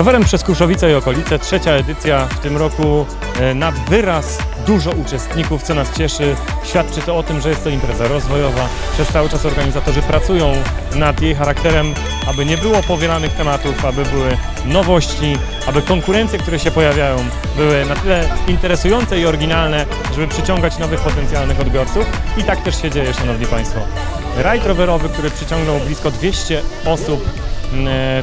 Rowerem przez Kuszowice i okolice, trzecia edycja w tym roku e, nad wyraz dużo uczestników, co nas cieszy. Świadczy to o tym, że jest to impreza rozwojowa. Przez cały czas organizatorzy pracują nad jej charakterem, aby nie było powielanych tematów, aby były nowości, aby konkurencje, które się pojawiają, były na tyle interesujące i oryginalne, żeby przyciągać nowych potencjalnych odbiorców. I tak też się dzieje, Szanowni Państwo. Rajd rowerowy, który przyciągnął blisko 200 osób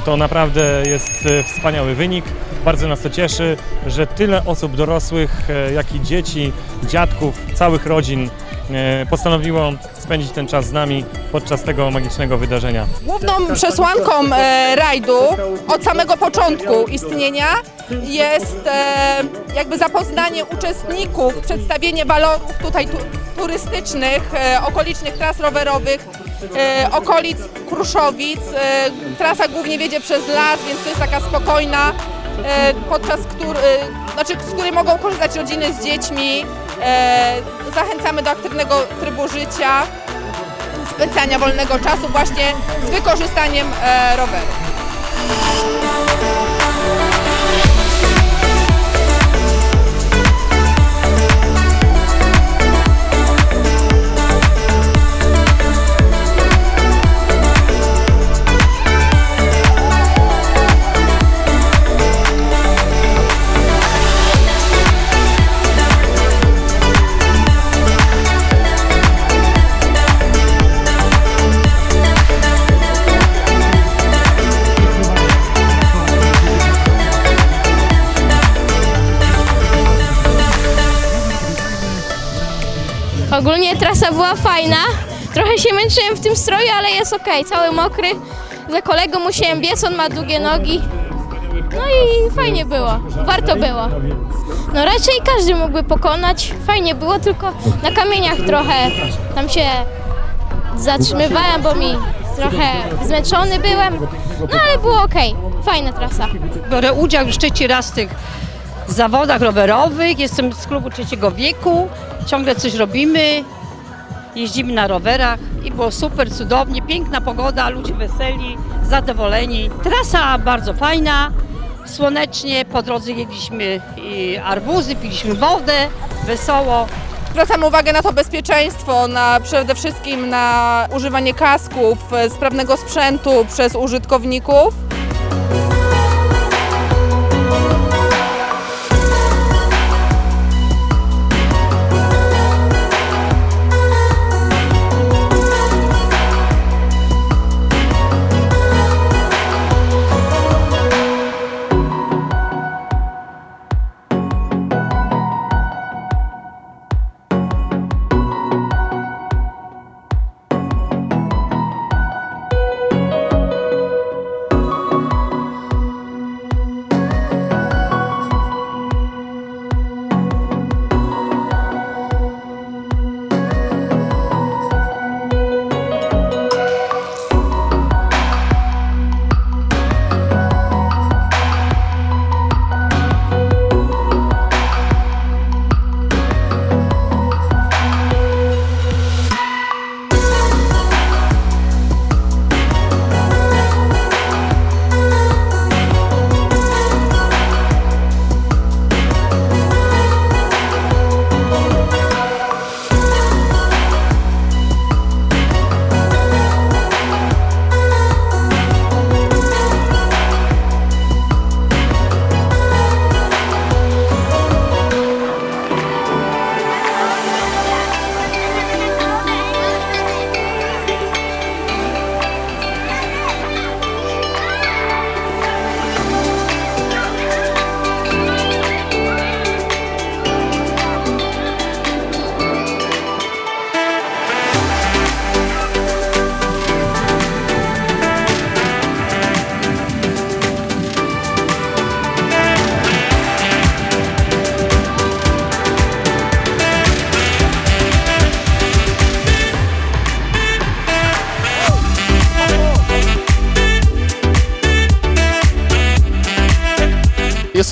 To naprawdę jest e, wspaniały wynik. Bardzo nas to cieszy, że tyle osób dorosłych, e, jak i dzieci, dziadków, całych rodzin e, postanowiło spędzić ten czas z nami podczas tego magicznego wydarzenia. Główną przesłanką e, rajdu od samego początku istnienia jest e, jakby zapoznanie uczestników, przedstawienie walorów tutaj tu, turystycznych, e, okolicznych tras rowerowych, e, okolic Kruszowic. E, trasa głównie wiedzie przez las, więc to jest taka spokojna, e, podczas znaczy, z której mogą korzystać rodziny z dziećmi. E, zachęcamy do aktywnego trybu życia spędzania wolnego czasu właśnie z wykorzystaniem e, roweru. Ogólnie trasa była fajna. Trochę się męczyłem w tym stroju, ale jest ok. Cały mokry. Za kolegą musiałem biec, on ma długie nogi. No i fajnie było. Warto było. No raczej każdy mógłby pokonać. Fajnie było, tylko na kamieniach trochę tam się zatrzymywałem, bo mi trochę zmęczony byłem. No ale było ok. Fajna trasa. Biorę udział już trzeci raz w tych zawodach rowerowych. Jestem z klubu trzeciego wieku. Ciągle coś robimy. Jeździmy na rowerach i było super, cudownie, piękna pogoda, ludzie weseli, zadowoleni. Trasa bardzo fajna, słonecznie, po drodze jedliśmy arbuzy, piliśmy wodę, wesoło. Zwracamy uwagę na to bezpieczeństwo, na przede wszystkim na używanie kasków, e, sprawnego sprzętu przez użytkowników.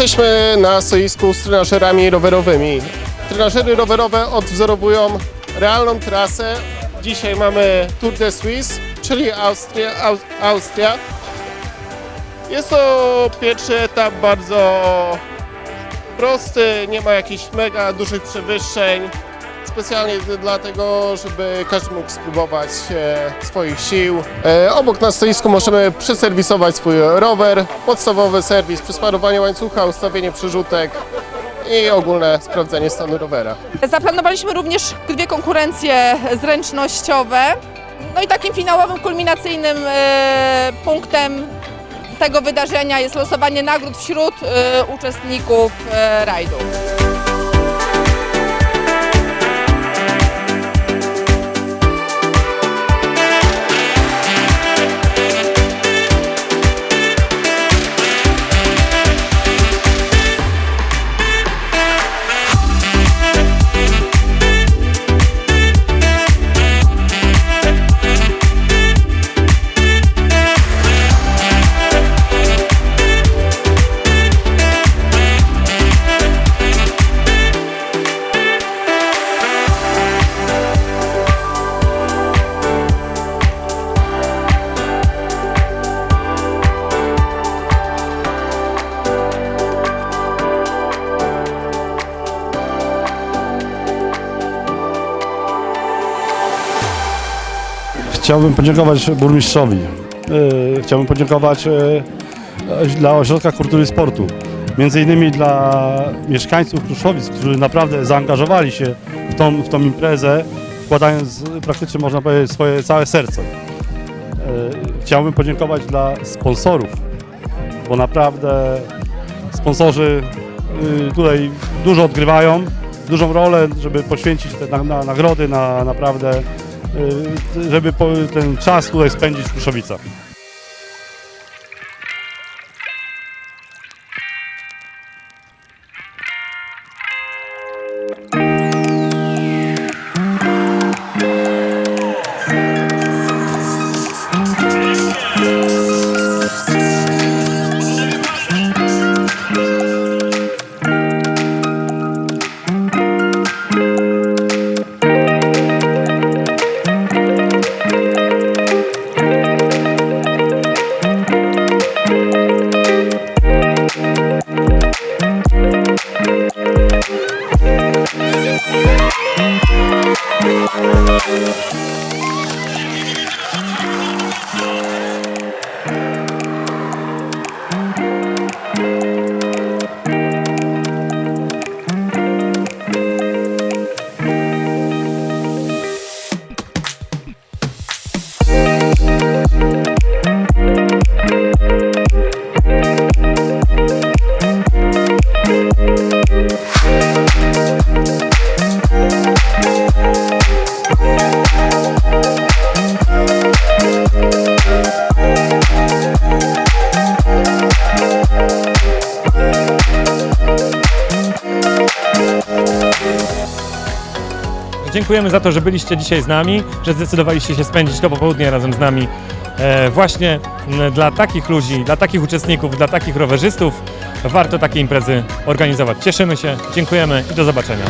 Jesteśmy na stoisku z trenażerami rowerowymi. Trenażery rowerowe odwzorowują realną trasę. Dzisiaj mamy Tour de Suisse, czyli Austria. Au- Austria. Jest to pierwszy etap bardzo prosty, nie ma jakichś mega dużych przewyższeń. Specjalnie dlatego, żeby każdy mógł spróbować e, swoich sił. E, obok na stoisku możemy przeserwisować swój rower, podstawowy serwis, przysmarowanie łańcucha, ustawienie przerzutek i ogólne sprawdzenie stanu rowera. Zaplanowaliśmy również dwie konkurencje zręcznościowe. No i takim finałowym, kulminacyjnym e, punktem tego wydarzenia jest losowanie nagród wśród uczestników rajdu. Chciałbym podziękować burmistrzowi. Yy, Chciałbym podziękować yy, dla Ośrodka Kultury i Sportu. Między innymi dla mieszkańców Kruszowic, którzy naprawdę zaangażowali się w tą, w tą imprezę, wkładając praktycznie można powiedzieć swoje całe serce. Yy, Chciałbym podziękować dla sponsorów, bo naprawdę sponsorzy yy, tutaj dużo odgrywają, dużą rolę, żeby poświęcić te na, na, nagrody na naprawdę y, żeby po, ten czas tutaj spędzić w Kruszowicach. Dziękujemy za to, że byliście dzisiaj z nami, że zdecydowaliście się spędzić to popołudnie razem z nami. E, właśnie dla takich ludzi, dla takich uczestników, dla takich rowerzystów warto takie imprezy organizować. Cieszymy się, dziękujemy i do zobaczenia.